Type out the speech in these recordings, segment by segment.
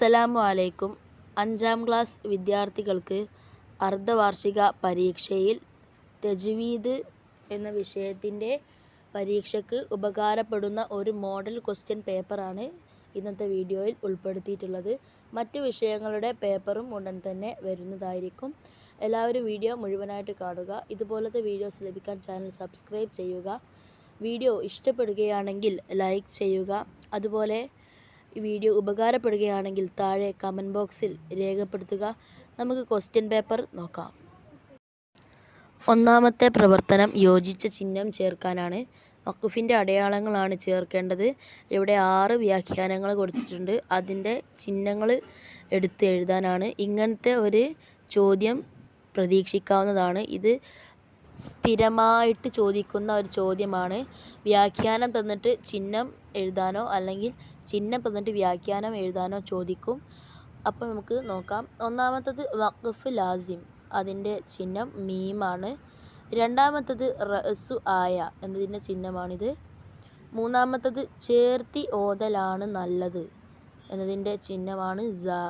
അസ്സലാമു അലൈക്കും. അഞ്ചാം ക്ലാസ് വിദ്യാർത്ഥികൾക്ക് അർദ്ധവാർഷിക പരീക്ഷയിൽ തജ്വീദ് എന്ന വിഷയത്തിന്റെ പരീക്ഷയ്ക്ക് ഉപകാരപ്പെടുന്ന ഒരു മോഡൽ ക്വസ്റ്റ്യൻ പേപ്പറാണ് ഇന്നത്തെ വീഡിയോയിൽ ഉൾപ്പെടുത്തിയിട്ടുള്ളത്. മറ്റ് വിഷയങ്ങളുടെ പേപ്പറും ഉടൻ തന്നെ വരുന്നതായിരിക്കും. എല്ലാവരും വീഡിയോ മുഴുവനായിട്ട് കാണുക. ഇതുപോലത്തെ വീഡിയോസ് ലഭിക്കാൻ ചാനൽ സബ്സ്ക്രൈബ് ചെയ്യുക. വീഡിയോ ഇഷ്ടപ്പെടുകയാണെങ്കിൽ ലൈക്ക് ചെയ്യുക. അതുപോലെ ഈ വീഡിയോ ഉപകാരപ്പെടുകയാണെങ്കിൽ താഴെ കമന്റ് ബോക്സിൽ രേഖപ്പെടുത്തുക. നമുക്ക് ക്വസ്റ്റ്യൻ പേപ്പർ നോക്കാം. ഒന്നാമത്തെ പ്രവർത്തനം യോജിച്ച ചിഹ്നം ചേർക്കാനാണ്. വക്കുഫിന്റെ അടയാളങ്ങളാണ് ചേർക്കേണ്ടത്. ഇവിടെ ആറ് വ്യാഖ്യാനങ്ങൾ കൊടുത്തിട്ടുണ്ട്. അതിന്റെ ചിഹ്നങ്ങൾ എടുത്ത് എഴുതാനാണ്. ഇങ്ങനത്തെ ഒരു ചോദ്യം പ്രതീക്ഷിക്കാവുന്നതാണ്. ഇത് സ്ഥിരമായിട്ട് ചോദിക്കുന്ന ഒരു ചോദ്യമാണ്. വ്യാഖ്യാനം തന്നിട്ട് ചിഹ്നം എഴുതാനോ അല്ലെങ്കിൽ ചിഹ്നം തന്നിട്ട് വ്യാഖ്യാനം എഴുതാനോ ചോദിക്കും. അപ്പോൾ നമുക്ക് നോക്കാം. ഒന്നാമത്തത് വഖഫ് ലാസിം. അതിന്റെ ചിഹ്നം മീമാണ് രണ്ടാമത്തത് റസു ആയ എന്നതിന്റെ ചിഹ്നമാണിത്. മൂന്നാമത്തത് ചേർത്തി ഓതലാണ് നല്ലത് എന്നതിന്റെ ചിഹ്നമാണ് ജാ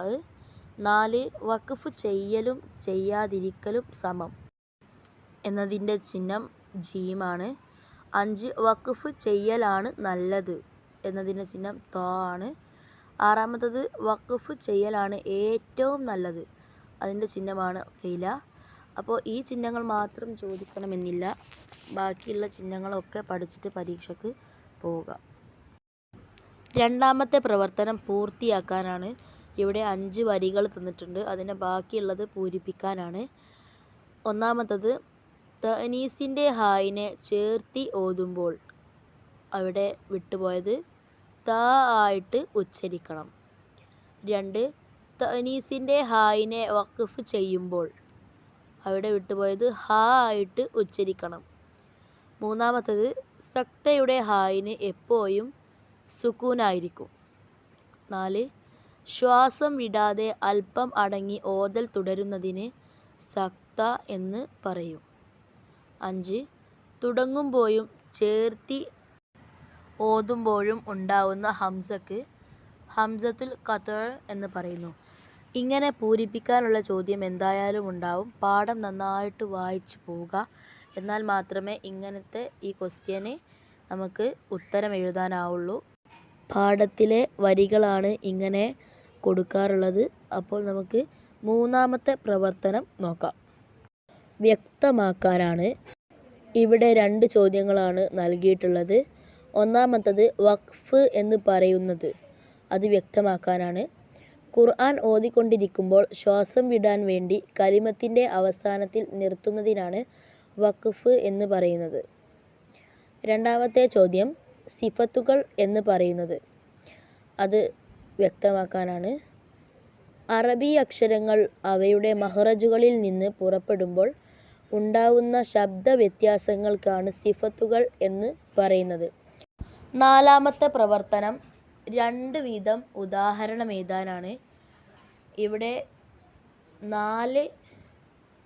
നാല് വഖഫ് ചെയ്യലും ചെയ്യാതിരിക്കലും സമം എന്നതിന്റെ ചിഹ്നം ജീമാണ് അഞ്ച് വഖഫ് ചെയ്യലാണ് നല്ലത് എന്നതിന്റെ ചിഹ്നം തോ ആണ്. ആറാമത്തത് വഖഫ് ചെയ്യലാണ് ഏറ്റവും നല്ലത്. അതിന്റെ ചിഹ്നമാണ് കെയില അപ്പോൾ ഈ ചിഹ്നങ്ങൾ മാത്രം ചോദിക്കണമെന്നില്ല. ബാക്കിയുള്ള ചിഹ്നങ്ങളൊക്കെ പഠിച്ചിട്ട് പരീക്ഷയ്ക്ക് പോവുക. രണ്ടാമത്തെ പ്രവർത്തനം പൂർത്തിയാക്കാനാണ്. ഇവിടെ അഞ്ച് വരികൾ തന്നിട്ടുണ്ട്. അതിന്റെ ബാക്കിയുള്ളത് പൂരിപ്പിക്കാനാണ്. ഒന്നാമത്തത് തനീസിന്റെ ഹായിനെ ചേർത്തി ഓതുമ്പോൾ അവിടെ വിട്ടുപോയത് ത ആയിട്ട് ഉച്ചരിക്കണം. രണ്ട് തനീസിന്റെ ഹായിനെ വഖഫ് ചെയ്യുമ്പോൾ. അവിടെ വിട്ടുപോയത് ഹ ആയിട്ട് ഉച്ചരിക്കണം. മൂന്നാമത്തത് സക്തയുടെ ഹായിന് എപ്പോഴും സുക്കൂനായിരിക്കും. നാല് ശ്വാസം വിടാതെ അല്പം അടങ്ങി ഓതൽ തുടരുന്നതിന് സക്ത എന്ന് പറയും. അഞ്ച് തുടങ്ങുമ്പോഴും ചേർത്തി ഓതുമ്പോഴും ഉണ്ടാവുന്ന ഹംസക്ക് ഹംസത്തുൽ ഖത്തർ എന്ന് പറയുന്നു. ഇങ്ങനെ പൂരിപ്പിക്കാനുള്ള ചോദ്യം എന്തായാലും ഉണ്ടാവും. പാഠം നന്നായിട്ട് വായിച്ചു പോവുക. എന്നാൽ മാത്രമേ ഇങ്ങനത്തെ ഈ ക്വസ്റ്റ്യന് നമുക്ക് ഉത്തരം എഴുതാനാവുള്ളൂ. പാഠത്തിലെ വരികളാണ് ഇങ്ങനെ കൊടുക്കാറുള്ളത്. അപ്പോൾ നമുക്ക് മൂന്നാമത്തെ പ്രവർത്തനം നോക്കാം. വ്യക്തമാക്കാനാണ് ഇവിടെ രണ്ട് ചോദ്യങ്ങളാണ് നൽകിയിട്ടുള്ളത്. ഒന്നാമത്തത് വഖഫ് എന്ന് പറയുന്നത്. അത് വ്യക്തമാക്കാനാണ്. ഖുർആൻ ഓതിക്കൊണ്ടിരിക്കുമ്പോൾ ശ്വാസം വിടാൻ വേണ്ടി കലിമത്തിന്റെ അവസാനത്തിൽ നിർത്തുന്നതിനാണ് വഖഫ് എന്ന് പറയുന്നത്. രണ്ടാമത്തെ ചോദ്യം സിഫത്തുകൾ എന്ന് പറയുന്നത്. അത് വ്യക്തമാക്കാനാണ്. അറബി അക്ഷരങ്ങൾ അവയുടെ മഹ്റജുകളിൽ നിന്ന് പുറപ്പെടുമ്പോൾ ഉണ്ടാവുന്ന ശബ്ദ വ്യത്യാസങ്ങൾക്കാണ് സിഫത്തുകൾ എന്ന് പറയുന്നത്. നാലാമത്തെ പ്രവർത്തനം രണ്ട് വീതം ഉദാഹരണം എഴുതാനാണ്. ഇവിടെ നാല്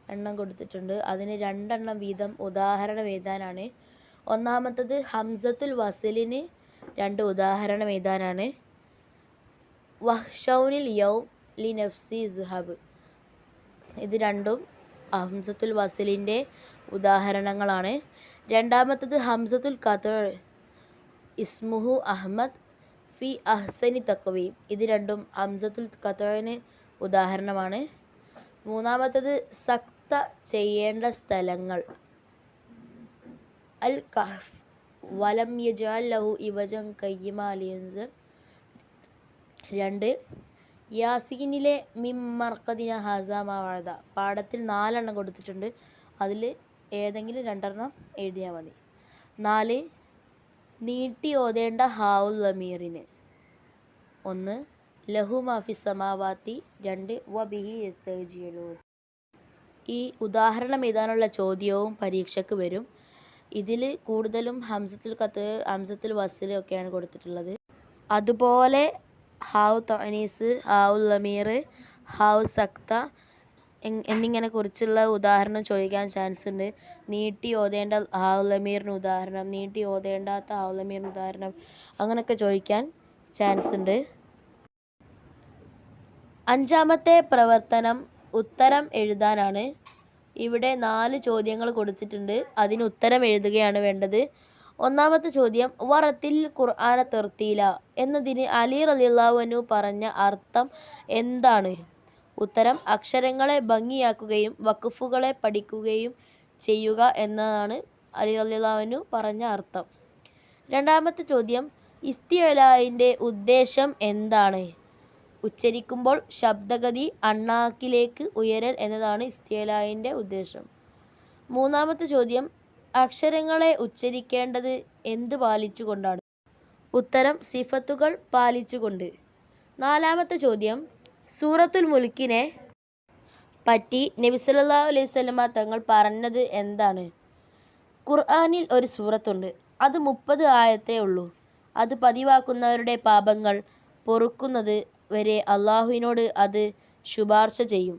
എണ്ണം കൊടുത്തിട്ടുണ്ട്. അതിന് രണ്ടെണ്ണം വീതം ഉദാഹരണം എഴുതാനാണ്. ഒന്നാമത്തത് ഹംസത്തുൽ വസലിന് രണ്ട് ഉദാഹരണം എഴുതാനാണ്. വഹ്ഷൗനിൽ യൗ ലി നഫ്സി ഇസ്ഹബ്. ഇത് രണ്ടും ഹംസത്തുൽ വസലിന്റെ ഉദാഹരണങ്ങളാണ്. രണ്ടാമത്തത് ഹംസത്തുൽ ഖത്തർ ഇസ്മുഹു അഹമ്മദ് ഫി അഹ്സനി തക്വീം. ഇത് രണ്ടും അംസത്തുൽ ഖത്തറിന് ഉദാഹരണമാണ്. മൂന്നാമത്തത് സക്ത ചെയ്യേണ്ട സ്ഥലങ്ങൾ. അൽ കഹ്ഫ്. വലം യജാൽ ലഹു ഇവജം കയ്യമാലിയൻസ് രണ്ട് യാസീനിലെ മിമ്മർക്കദിന ഹസാമ വാഴത പാഠത്തിൽ നാലെണ്ണം കൊടുത്തിട്ടുണ്ട്. അതിൽ ഏതെങ്കിലും രണ്ടെണ്ണം എഴുതിയാൽ മതി. നാല് നീട്ടി ഓതേണ്ട ഹാവുൽ ലമീറിന് ഒന്ന് ലഹു മാഫി സമാവാത്തി രണ്ട് വബിഹി എസ്തജിയലൂർ ഈ ഉദാഹരണം എഴുതാനുള്ള ചോദ്യവും പരീക്ഷയ്ക്ക് വരും. ഇതിൽ കൂടുതലും ഹംസത്തിൽ കത്ത് ഹംസത്തിൽ വസ്സിലൊക്കെയാണ് കൊടുത്തിട്ടുള്ളത്. അതുപോലെ ഹാവ് തനീസ് ഹാവ് ലമീർ ഹാവ് സക്ത എന്നിങ്ങനെ കുറിച്ചുള്ള ഉദാഹരണം ചോദിക്കാൻ ചാൻസ് ഉണ്ട്. നീട്ടി ഓതേണ്ട ആവുലമീറിന് ഉദാഹരണം നീട്ടി ഓതേണ്ടാത്ത ആവുലമീറിന് ഉദാഹരണം അങ്ങനെയൊക്കെ ചോദിക്കാൻ ചാൻസ് ഉണ്ട്. അഞ്ചാമത്തെ പ്രവർത്തനം ഉത്തരം എഴുതാനാണ്. ഇവിടെ നാല് ചോദ്യങ്ങൾ കൊടുത്തിട്ടുണ്ട്. അതിന് ഉത്തരം എഴുതുകയാണ് വേണ്ടത്. ഒന്നാമത്തെ ചോദ്യം വറത്തിൽ ഖുർആന തെർത്തീല എന്നതിന് അലി റലിള്ളാവനു പറഞ്ഞ അർത്ഥം എന്താണ്? ഉത്തരം അക്ഷരങ്ങളെ ഭംഗിയാക്കുകയും വക്കുഫുകളെ പഠിക്കുകയും ചെയ്യുക എന്നതാണ് അലി റലിള്ളാഹുനു പറഞ്ഞ അർത്ഥം. രണ്ടാമത്തെ ചോദ്യം ഇസ്തിയലായിന്റെ ഉദ്ദേശം എന്താണ്? ഉച്ചരിക്കുമ്പോൾ ശബ്ദഗതി അണ്ണാക്കിലേക്ക് ഉയരൽ എന്നതാണ് ഇസ്തിയലായിന്റെ ഉദ്ദേശം. മൂന്നാമത്തെ ചോദ്യം അക്ഷരങ്ങളെ ഉച്ചരിക്കേണ്ടത് എന്ത് പാലിച്ചുകൊണ്ടാണ്? ഉത്തരം സിഫത്തുകൾ പാലിച്ചുകൊണ്ട്. നാലാമത്തെ ചോദ്യം സൂറത്തുൽ മുൽക്കിനെ പറ്റി നബി സല്ലല്ലാഹു അലൈഹി വസല്ലമ തങ്ങൾ പറഞ്ഞത് എന്താണ്? ഖുർആനിൽ ഒരു സൂറത്തുണ്ട്. അത് മുപ്പത് ആയത്തേ ഉള്ളൂ. അത് പതിവാക്കുന്നവരുടെ പാപങ്ങൾ പൊറുക്കുന്നത് വരെ അള്ളാഹുവിനോട് അത് ശുപാർശ ചെയ്യും.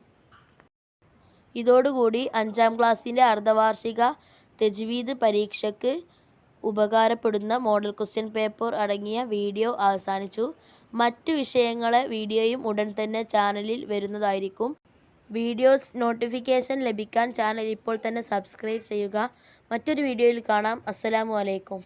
ഇതോടുകൂടി അഞ്ചാം ക്ലാസ്സിന്റെ അർദ്ധവാർഷിക തെജ്വീദ് പരീക്ഷയ്ക്ക് ഉപകാരപ്പെടുന്ന മോഡൽ ക്വസ്റ്റ്യൻ പേപ്പർ അടങ്ങിയ വീഡിയോ അവസാനിച്ചു. മറ്റു വിഷയങ്ങളെ വീഡിയോയും ഉടൻ തന്നെ ചാനലിൽ വരുന്നതായിരിക്കും. വീഡിയോസ് നോട്ടിഫിക്കേഷൻ ലഭിക്കാൻ ചാനൽ ഇപ്പോൾ തന്നെ സബ്സ്ക്രൈബ് ചെയ്യുക. മറ്റൊരു വീഡിയോയിൽ കാണാം. അസ്സലാമു അലൈക്കും.